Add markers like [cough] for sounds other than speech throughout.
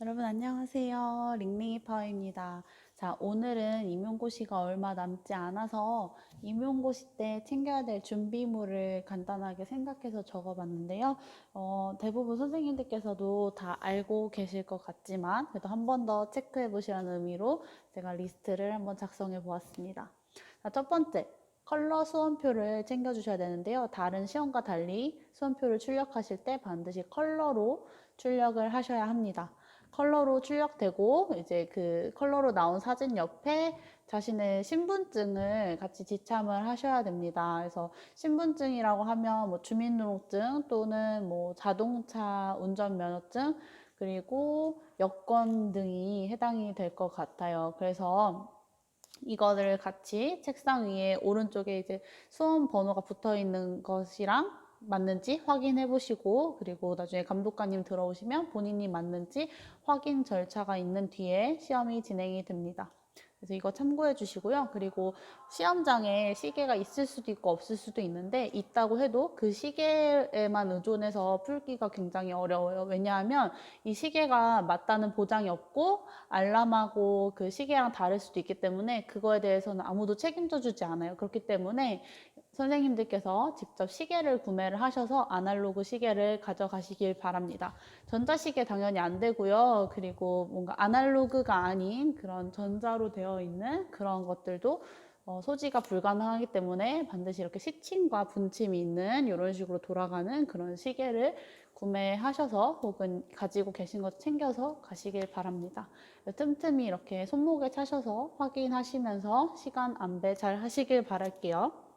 여러분 안녕하세요. 링링이 파워입니다. 자, 오늘은 임용고시가 얼마 남지 않아서 임용고시 때 챙겨야 될 준비물을 간단하게 생각해서 적어봤는데요. 어, 대부분 선생님들께서도 다 알고 계실 것 같지만 그래도 한 번 더 체크해 보시라는 의미로 제가 리스트를 한번 작성해 보았습니다. 자, 첫 번째, 컬러 수험표를 챙겨주셔야 되는데요. 다른 시험과 달리 수험표를 출력하실 때 반드시 컬러로 출력을 하셔야 합니다. 컬러로 출력되고 이제 그 컬러로 나온 사진 옆에 자신의 신분증을 같이 지참을 하셔야 됩니다. 그래서 신분증이라고 하면 뭐 주민등록증 또는 뭐 자동차 운전면허증 그리고 여권 등이 해당이 될 것 같아요. 그래서 이거를 같이 책상 위에 오른쪽에 이제 수험 번호가 붙어 있는 것이랑 맞는지 확인해 보시고 그리고 나중에 감독관님 들어오시면 본인이 맞는지 확인 절차가 있는 뒤에 시험이 진행이 됩니다. 그래서 이거 참고해 주시고요. 그리고 시험장에 시계가 있을 수도 있고 없을 수도 있는데 있다고 해도 그 시계에만 의존해서 풀기가 굉장히 어려워요. 왜냐하면 이 시계가 맞다는 보장이 없고 알람하고 그 시계랑 다를 수도 있기 때문에 그거에 대해서는 아무도 책임져 주지 않아요. 그렇기 때문에 선생님들께서 직접 시계를 구매를 하셔서 아날로그 시계를 가져가시길 바랍니다. 전자시계 당연히 안 되고요. 그리고 뭔가 아날로그가 아닌 그런 전자로 되어 있는 그런 것들도 어, 소지가 불가능하기 때문에 반드시 이렇게 시침과 분침이 있는 이런 식으로 돌아가는 그런 시계를 구매하셔서 혹은 가지고 계신 것 챙겨서 가시길 바랍니다. 틈틈이 이렇게 손목에 차셔서 확인하시면서 시간 안배 잘 하시길 바랄게요.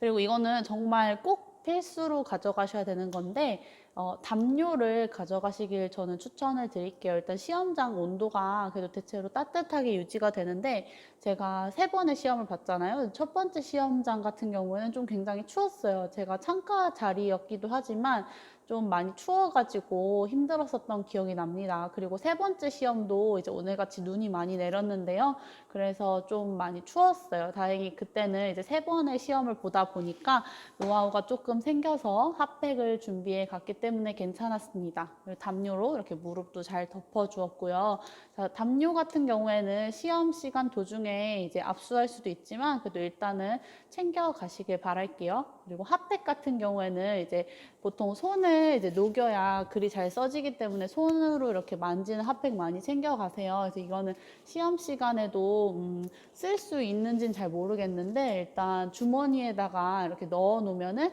그리고 이거는 정말 꼭 필수로 가져가셔야 되는 건데 어, 담요를 가져가시길 저는 추천을 드릴게요. 일단 시험장 온도가 그래도 대체로 따뜻하게 유지가 되는데 제가 세 번의 시험을 봤잖아요. 첫 번째 시험장 같은 경우에는 좀 굉장히 추웠어요. 제가 창가 자리였기도 하지만 좀 많이 추워가지고 힘들었었던 기억이 납니다. 그리고 세 번째 시험도 이제 오늘같이 눈이 많이 내렸는데요. 그래서 좀 많이 추웠어요. 다행히 그때는 이제 세 번의 시험을 보다 보니까 노하우가 조금 생겨서 핫팩을 준비해 갔기 때문에 괜찮았습니다. 그리고 담요로 이렇게 무릎도 잘 덮어주었고요. 자, 담요 같은 경우에는 시험 시간 도중에 이제 압수할 수도 있지만 그래도 일단은 챙겨 가시길 바랄게요. 그리고 핫팩 같은 경우에는 이제 보통 손을 이제 녹여야 글이 잘 써지기 때문에 손으로 이렇게 만지는 핫팩 많이 챙겨 가세요. 그래서 이거는 시험 시간에도 음, 쓸 수 있는지는 잘 모르겠는데 일단 주머니에다가 이렇게 넣어 놓으면은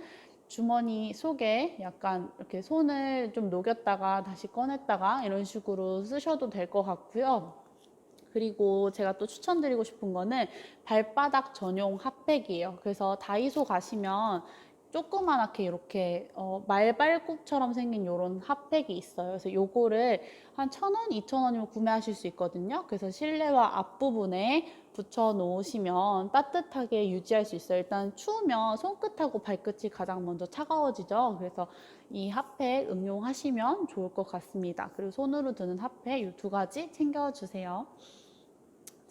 주머니 속에 약간 이렇게 손을 좀 녹였다가 다시 꺼냈다가 이런 식으로 쓰셔도 될 것 같고요. 그리고 제가 또 추천드리고 싶은 거는 발바닥 전용 핫팩이에요. 그래서 다이소 가시면 조그만하게 이렇게 어, 말발굽처럼 생긴 이런 핫팩이 있어요. 그래서 요거를 한 천 원, 이천 원이면 구매하실 수 있거든요. 그래서 실내와 앞부분에 붙여 놓으시면 따뜻하게 유지할 수 있어요. 일단 추우면 손끝하고 발끝이 가장 먼저 차가워지죠. 그래서 이 핫팩 응용하시면 좋을 것 같습니다. 그리고 손으로 드는 핫팩 이 두 가지 챙겨주세요.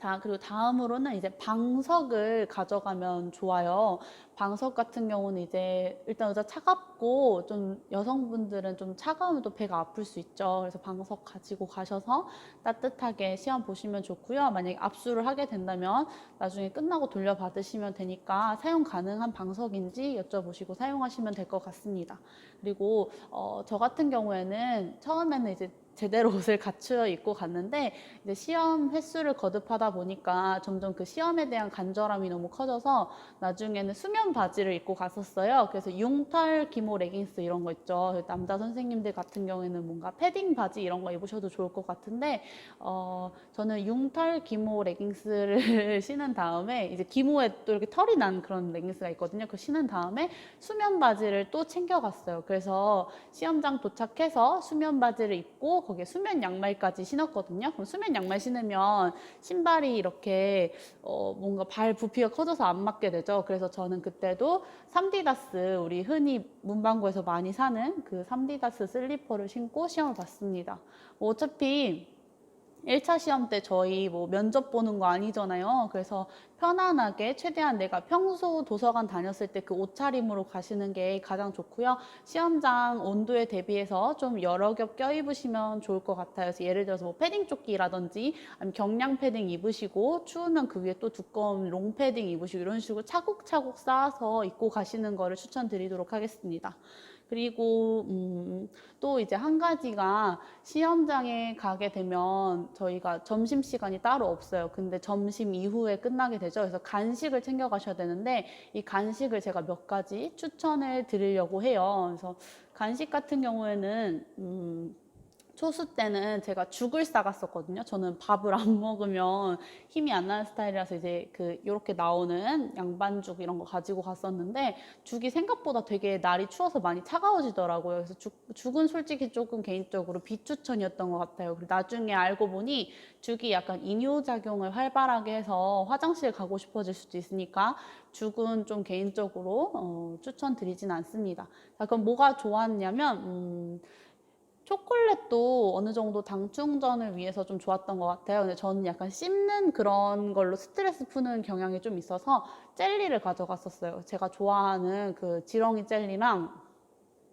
자, 그리고 다음으로는 이제 방석을 가져가면 좋아요. 방석 같은 경우는 이제 일단 의자 차갑고 좀 여성분들은 좀 차가우면 또 배가 아플 수 있죠. 그래서 방석 가지고 가셔서 따뜻하게 시험 보시면 좋고요. 만약에 압수를 하게 된다면 나중에 끝나고 돌려받으시면 되니까 사용 가능한 방석인지 여쭤보시고 사용하시면 될 것 같습니다. 그리고 어, 저 같은 경우에는 처음에는 이제 제대로 [laughs] 옷을 갖추어 입고 갔는데 이제 시험 횟수를 거듭하다 보니까 점점 그 시험에 대한 간절함이 너무 커져서 나중에는 수면 바지를 입고 갔었어요. 그래서 융털 기모 레깅스 이런 거 있죠. 남자 선생님들 같은 경우에는 뭔가 패딩 바지 이런 거 입으셔도 좋을 것 같은데 어, 저는 융털 기모 레깅스를 [laughs] 신은 다음에 이제 기모에 또 이렇게 털이 난 그런 레깅스가 있거든요. 그 신은 다음에 수면 바지를 또 챙겨갔어요. 그래서 시험장 도착해서 수면 바지를 입고 거기에 수면 양말까지 신었거든요. 그럼 수면 양말 신으면 신발이 이렇게 어 뭔가 발 부피가 커져서 안 맞게 되죠. 그래서 저는 그때도 3디다스 우리 흔히 문방구에서 많이 사는 그 3디다스 슬리퍼를 신고 시험을 봤습니다. 뭐 어차피 1차 시험 때 저희 뭐 면접 보는 거 아니잖아요. 그래서 편안하게 최대한 내가 평소 도서관 다녔을 때 그 옷차림으로 가시는 게 가장 좋고요. 시험장 온도에 대비해서 좀 여러 겹 껴입으시면 좋을 것 같아요. 그래서 예를 들어서 뭐 패딩 조끼라든지 아니면 경량 패딩 입으시고 추우면 그 위에 또 두꺼운 롱 패딩 입으시고 이런 식으로 차곡차곡 쌓아서 입고 가시는 거를 추천드리도록 하겠습니다. 그리고 음, 또 이제 한 가지가 시험장에 가게 되면 저희가 점심 시간이 따로 없어요. 근데 점심 이후에 끝나게 되죠. 그래서 간식을 챙겨 가셔야 되는데 이 간식을 제가 몇 가지 추천을 드리려고 해요. 그래서 간식 같은 경우에는 음, 초수 때는 제가 죽을 싸갔었거든요. 저는 밥을 안 [laughs] 먹으면 힘이 안 나는 스타일이라서 이제 그 요렇게 나오는 양반죽 이런 거 가지고 갔었는데 죽이 생각보다 되게 날이 추워서 많이 차가워지더라고요. 그래서 죽, 죽은 솔직히 조금 개인적으로 비추천이었던 것 같아요. 그리고 나중에 알고 보니 죽이 약간 이뇨작용을 활발하게 해서 화장실 가고 싶어질 수도 있으니까 죽은 좀 개인적으로 어, 추천드리진 않습니다. 자, 그럼 뭐가 좋았냐면 음, 초콜릿도 어느 정도 당 충전을 위해서 좀 좋았던 것 같아요. 근데 저는 약간 씹는 그런 걸로 스트레스 푸는 경향이 좀 있어서 젤리를 가져갔었어요. 제가 좋아하는 그 지렁이 젤리랑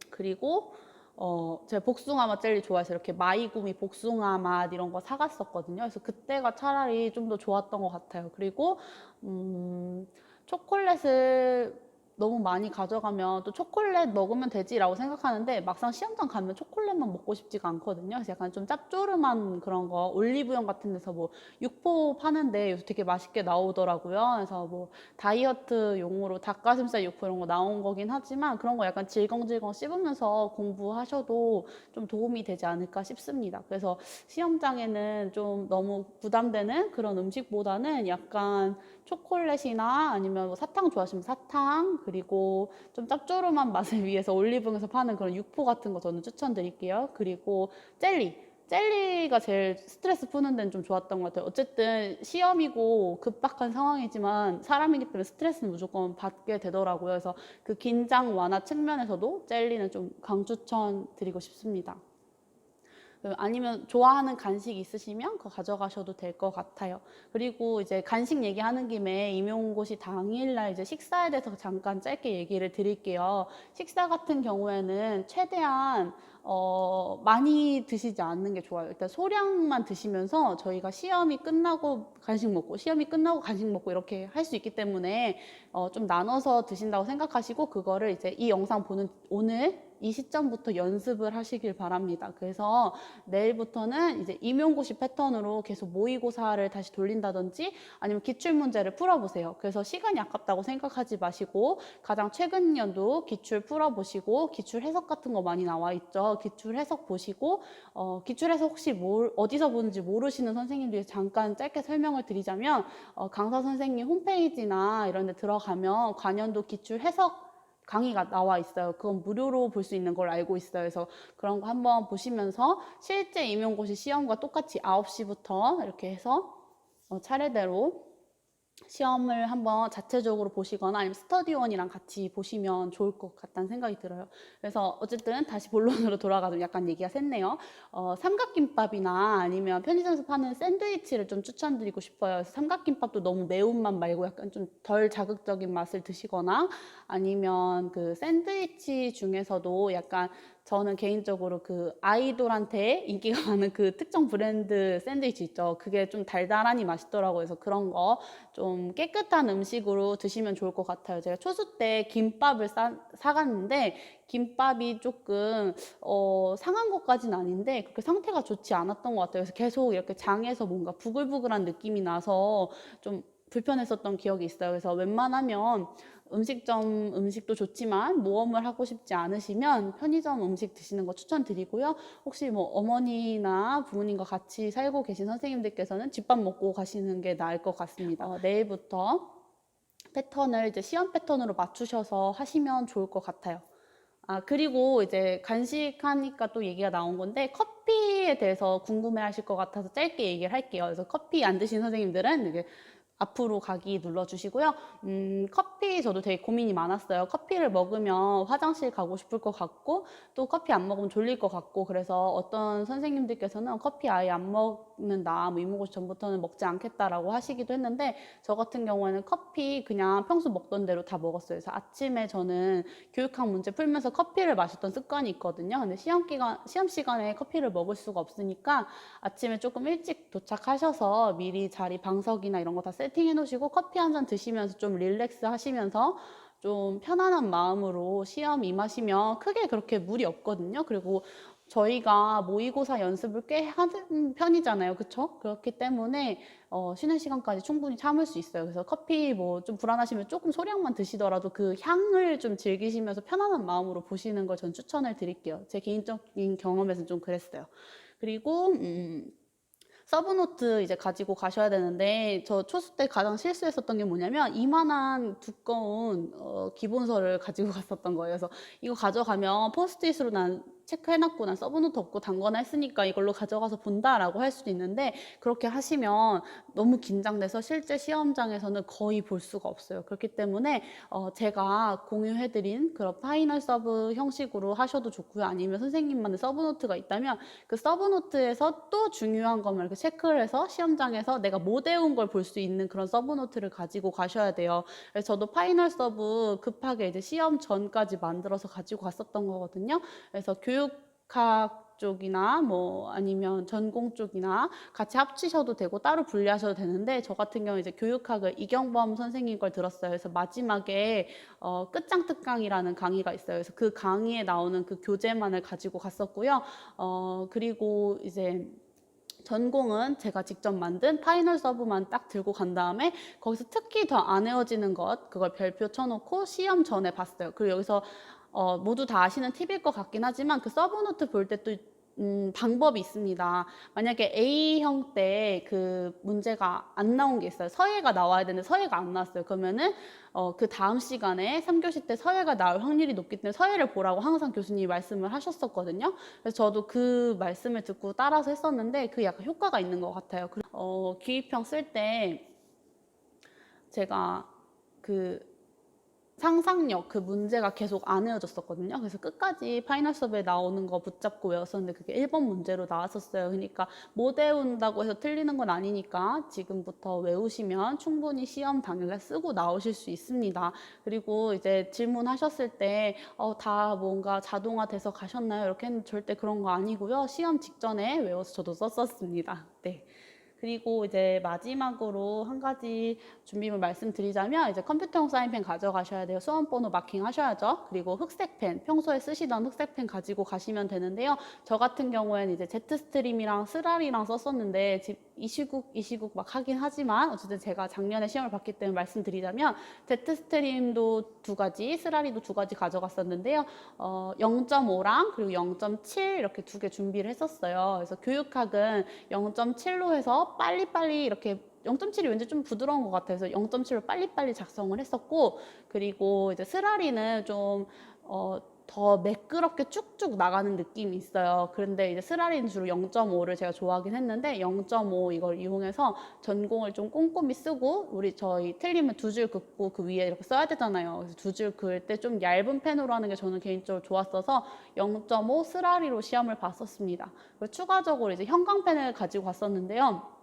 그리고 어, 제가 복숭아 맛 젤리 좋아해서 이렇게 마이구미 복숭아 맛 이런 거 사갔었거든요. 그래서 그때가 차라리 좀 더 좋았던 것 같아요. 그리고 음, 초콜릿을 너무 많이 가져가면 또 초콜릿 먹으면 되지라고 생각하는데 막상 시험장 가면 초콜릿만 먹고 싶지가 않거든요. 그래서 약간 좀 짭조름한 그런 거 올리브영 같은 데서 뭐 육포 파는데 요새 되게 맛있게 나오더라고요. 그래서 뭐 다이어트용으로 닭가슴살 육포 이런 거 나온 거긴 하지만 그런 거 약간 질겅질겅 씹으면서 공부하셔도 좀 도움이 되지 않을까 싶습니다. 그래서 시험장에는 좀 너무 부담되는 그런 음식보다는 약간 초콜릿이나 아니면 뭐 사탕 좋아하시면 사탕 그리고 좀 짭조름한 [laughs] 맛을 위해서 올리브영에서 파는 그런 육포 같은 거 저는 추천드릴게요. 그리고 젤리. 젤리가 제일 스트레스 푸는 데는 좀 좋았던 것 같아요. 어쨌든 시험이고 급박한 상황이지만 사람이기 때문에 스트레스는 무조건 받게 되더라고요. 그래서 그 긴장 완화 측면에서도 젤리는 좀 강추천 드리고 싶습니다. 그 아니면 좋아하는 간식 있으시면 그거 가져가셔도 될 것 같아요. 그리고 이제 간식 얘기하는 김에 임용고시 당일날 이제 식사에 대해서 잠깐 짧게 얘기를 드릴게요. 식사 같은 경우에는 최대한 어, 많이 드시지 않는 게 좋아요. 일단 소량만 드시면서 저희가 시험이 끝나고 간식 먹고 시험이 끝나고 간식 먹고 이렇게 할 수 있기 때문에 어, 좀 나눠서 드신다고 생각하시고 그거를 이제 이 영상 보는 오늘 이 시점부터 연습을 하시길 바랍니다. 그래서 내일부터는 이제 임용고시 패턴으로 계속 모의고사를 다시 돌린다든지 아니면 기출문제를 풀어보세요. 그래서 시간이 아깝다고 생각하지 마시고 가장 최근 연도 기출 풀어보시고 기출 해석 같은 거 많이 나와 있죠. 기출 해석 보시고 어, 기출 해석 혹시 뭘, 어디서 보는지 모르시는 선생님들이 잠깐 짧게 설명을 드리자면 어, 강사 선생님 홈페이지나 이런 데 들어가면 관연도 기출 해석 강의가 나와 있어요. 그건 무료로 볼 수 있는 걸 알고 있어요. 그래서 그런 거 한번 보시면서 실제 임용고시 시험과 똑같이 9시부터 이렇게 해서 어, 차례대로 시험을 한번 자체적으로 보시거나 아니면 스터디원이랑 같이 보시면 좋을 것 같다는 생각이 들어요. 그래서 어쨌든 다시 본론으로 돌아가면 약간 얘기가 샜네요. 어, 삼각김밥이나 아니면 편의점에서 파는 샌드위치를 좀 추천드리고 싶어요. 삼각김밥도 너무 매운맛 말고 약간 좀 덜 자극적인 맛을 드시거나 아니면 그 샌드위치 중에서도 약간 저는 개인적으로 그 아이돌한테 인기가 [laughs] 많은 그 특정 브랜드 샌드위치 있죠. 그게 좀 달달하니 맛있더라고요. 그래서 그런 거 좀 깨끗한 음식으로 드시면 좋을 것 같아요. 제가 초수 때 김밥을 싸, 사갔는데 김밥이 조금 어, 상한 것까지는 아닌데 그렇게 상태가 좋지 않았던 것 같아요. 그래서 계속 이렇게 장에서 뭔가 부글부글한 느낌이 나서 좀 불편했었던 기억이 있어요. 그래서 웬만하면 음식점 음식도 좋지만 모험을 하고 싶지 않으시면 편의점 음식 드시는 거 추천드리고요. 혹시 뭐 어머니나 부모님과 같이 살고 계신 선생님들께서는 집밥 먹고 가시는 게 나을 것 같습니다. 어, 내일부터 패턴을 이제 시험 패턴으로 맞추셔서 하시면 좋을 것 같아요. 아, 그리고 이제 간식하니까 또 얘기가 나온 건데 커피에 대해서 궁금해 하실 것 같아서 짧게 얘기를 할게요. 그래서 커피 안 드신 선생님들은 이게 앞으로 가기 눌러주시고요. 음, 커피 저도 되게 고민이 많았어요. 커피를 먹으면 화장실 가고 싶을 것 같고 또 커피 안 먹으면 졸릴 것 같고 그래서 어떤 선생님들께서는 커피 아예 안 먹는다, 뭐 이모고시 전부터는 먹지 않겠다라고 하시기도 했는데 저 같은 경우에는 커피 그냥 평소 먹던 대로 다 먹었어요. 그래서 아침에 저는 교육학 문제 풀면서 커피를 마셨던 습관이 있거든요. 근데 시험 기간, 시험 시간에 커피를 먹을 수가 없으니까 아침에 조금 일찍 도착하셔서 미리 자리 방석이나 이런 거 다 세 팅해 놓으시고 커피 한 잔 드시면서 좀 릴렉스 하시면서 좀 편안한 마음으로 시험 임하시면 크게 그렇게 무리 없거든요. 그리고 저희가 모의고사 연습을 꽤 하는 편이잖아요. 그쵸? 그렇기 때문에 어, 쉬는 시간까지 충분히 참을 수 있어요. 그래서 커피 뭐 좀 불안하시면 조금 소량만 드시더라도 그 향을 좀 즐기시면서 편안한 마음으로 보시는 걸 전 추천을 드릴게요. 제 개인적인 경험에서는 좀 그랬어요. 그리고 음, 서브노트 이제 가지고 가셔야 되는데 저 초수 때 가장 실수했었던 게 뭐냐면 이만한 두꺼운 어, 기본서를 가지고 갔었던 거예요. 그래서 이거 가져가면 포스트잇으로 난 체크해놨고 난 서브노트 없고 단거나 했으니까 이걸로 가져가서 본다라고 할 수도 있는데 그렇게 하시면 너무 긴장돼서 실제 시험장에서는 거의 볼 수가 없어요. 그렇기 때문에 어, 제가 공유해드린 그런 파이널 서브 형식으로 하셔도 좋고요. 아니면 선생님만의 서브노트가 있다면 그 서브노트에서 또 중요한 것만 이렇게 체크를 해서 시험장에서 내가 못 외운 걸 볼 수 있는 그런 서브노트를 가지고 가셔야 돼요. 그래서 저도 파이널 서브 급하게 이제 시험 전까지 만들어서 가지고 갔었던 거거든요. 그래서 교육 학 쪽이나 뭐 아니면 전공 쪽이나 같이 합치셔도 되고 따로 분리하셔도 되는데 저 같은 경우 이제 교육학을 이경범 선생님 걸 들었어요. 그래서 마지막에 어, 끝장 특강이라는 강의가 있어요. 그래서 그 강의에 나오는 그 교재만을 가지고 갔었고요. 어, 그리고 이제 전공은 제가 직접 만든 파이널 서브만 딱 들고 간 다음에 거기서 특히 더 안 외워지는 것 그걸 별표 쳐놓고 시험 전에 봤어요. 그리고 여기서 어, 모두 다 아시는 팁일 것 같긴 하지만 그 서브노트 볼 때또 음, 방법이 있습니다. 만약에 A형 때 그 문제가 안 나온 게 있어요. 서예가 나와야 되는데 서예가 안 나왔어요. 그러면은 어, 그 다음 시간에 3교시 때 서예가 나올 확률이 높기 때문에 서예를 보라고 항상 교수님이 말씀을 하셨었거든요. 그래서 저도 그 말씀을 듣고 따라서 했었는데 그 약간 효과가 있는 것 같아요. 그- 어, 기입형 쓸 때 제가 그 상상력 그 문제가 계속 안 외워졌었거든요. 그래서 끝까지 파이널 수업에 나오는 거 붙잡고 외웠었는데 그게 1번 문제로 나왔었어요. 그러니까 못 외운다고 해서 틀리는 건 아니니까 지금부터 외우시면 충분히 시험 당일날 쓰고 나오실 수 있습니다. 그리고 이제 질문하셨을 때 어, 다 뭔가 자동화돼서 가셨나요? 이렇게 했는데 절대 그런 거 아니고요. 시험 직전에 외워서 저도 썼었습니다. 네. 그리고 이제 마지막으로 한 가지 준비물 말씀드리자면 이제 컴퓨터용 사인펜 가져가셔야 돼요. 수험 번호 마킹 하셔야죠. 그리고 흑색펜, 평소에 쓰시던 흑색펜 가지고 가시면 되는데요. 저 같은 경우에는 이제 제트스트림이랑 쓰라리랑 썼었는데 지- 이 시국 이 시국 막 하긴 하지만 어쨌든 제가 작년에 시험을 봤기 때문에 말씀드리자면 제트스트림도 두 가지, 쓰라리도 두 가지 가져갔었는데요. 어, 0.5랑 그리고 0.7 이렇게 두 개 준비를 했었어요. 그래서 교육학은 0.7로 해서 빨리빨리 이렇게 0.7이 왠지 좀 부드러운 것 같아서 0.7로 빨리빨리 작성을 했었고 그리고 이제 쓰라리는 좀 어, 더 매끄럽게 쭉쭉 나가는 느낌이 있어요. 그런데 이제 쓰라리는 주로 0.5를 제가 좋아하긴 했는데 0.5 이걸 이용해서 전공을 좀 꼼꼼히 쓰고 우리 저희 틀리면 두 줄 긋고 그 위에 이렇게 써야 되잖아요. 그래서 두 줄 그을 때 좀 얇은 펜으로 하는 게 저는 개인적으로 좋았어서 0.5 쓰라리로 시험을 봤었습니다. 그리고 추가적으로 이제 형광펜을 가지고 갔었는데요.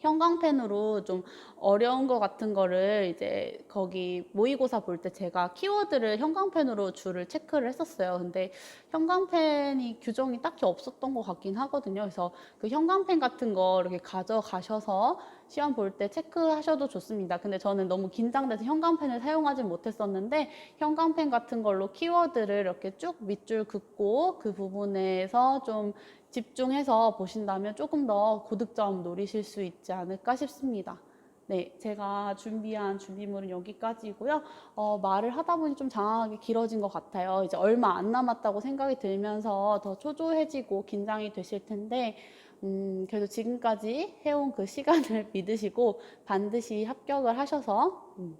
형광펜으로 좀 어려운 거 같은 거를 이제 거기 모의고사 볼 때 제가 키워드를 형광펜으로 줄을 체크를 했었어요. 근데 형광펜이 규정이 딱히 없었던 것 같긴 하거든요. 그래서 그 형광펜 같은 거 이렇게 가져가셔서 시험 볼 때 체크하셔도 좋습니다. 근데 저는 너무 긴장돼서 형광펜을 사용하지 못했었는데 형광펜 같은 걸로 키워드를 이렇게 쭉 밑줄 긋고 그 부분에서 좀 집중해서 보신다면 조금 더 고득점 노리실 수 있지 않을까 싶습니다. 네, 제가 준비한 준비물은 여기까지고요. 어, 말을 하다 보니 좀 장황하게 길어진 것 같아요. 이제 얼마 안 남았다고 생각이 들면서 더 초조해지고 긴장이 되실 텐데, 음, 그래도 지금까지 해온 그 시간을 [laughs] 믿으시고 반드시 합격을 하셔서 음,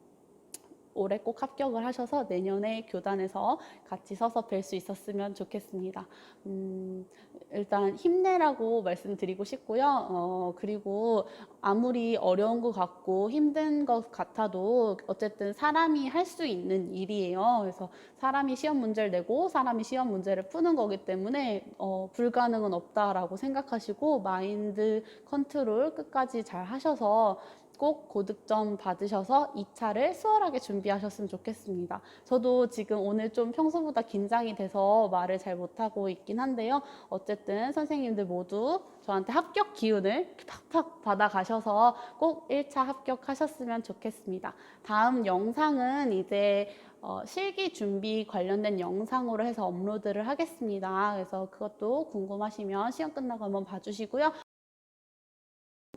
올해 꼭 합격을 하셔서 내년에 교단에서 같이 서서 뵐 수 있었으면 좋겠습니다. 음, 일단 힘내라고 말씀드리고 싶고요. 어, 그리고 아무리 어려운 것 같고 힘든 것 같아도 어쨌든 사람이 할 수 있는 일이에요. 그래서 사람이 시험 문제를 내고 사람이 시험 문제를 푸는 거기 때문에 어, 불가능은 없다라고 생각하시고 마인드 컨트롤 끝까지 잘 하셔서 꼭 고득점 받으셔서 2차를 수월하게 준비하셨으면 좋겠습니다. 저도 지금 오늘 좀 평소보다 긴장이 돼서 말을 잘 못하고 있긴 한데요. 어쨌든 선생님들 모두 저한테 합격 기운을 팍팍 받아가셔서 꼭 1차 합격하셨으면 좋겠습니다. 다음 영상은 이제 어, 실기 준비 관련된 영상으로 해서 업로드를 하겠습니다. 그래서 그것도 궁금하시면 시험 끝나고 한번 봐주시고요.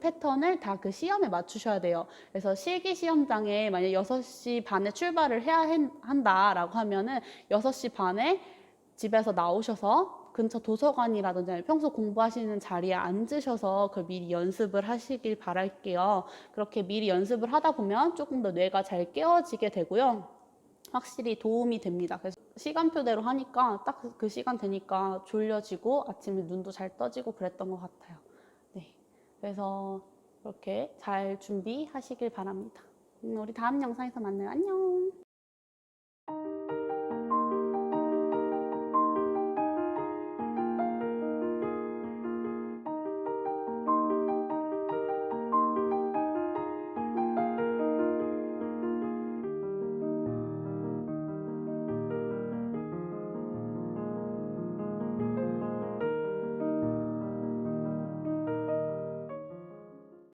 패턴을 다 그 시험에 맞추셔야 돼요. 그래서 실기 시험장에 만약 6시 반에 출발을 해야 한- 한다라고 하면은 6시 반에 집에서 나오셔서 근처 도서관이라든지 평소 공부하시는 자리에 앉으셔서 그 미리 연습을 하시길 바랄게요. 그렇게 미리 연습을 하다 보면 조금 더 뇌가 잘 깨어지게 되고요. 확실히 도움이 됩니다. 그래서 시간표대로 하니까 딱 그 시간 되니까 졸려지고 아침에 눈도 잘 떠지고 그랬던 것 같아요. 네. 그래서 그렇게 잘 준비하시길 바랍니다. 음, 우리 다음 영상에서 만나요. 안녕.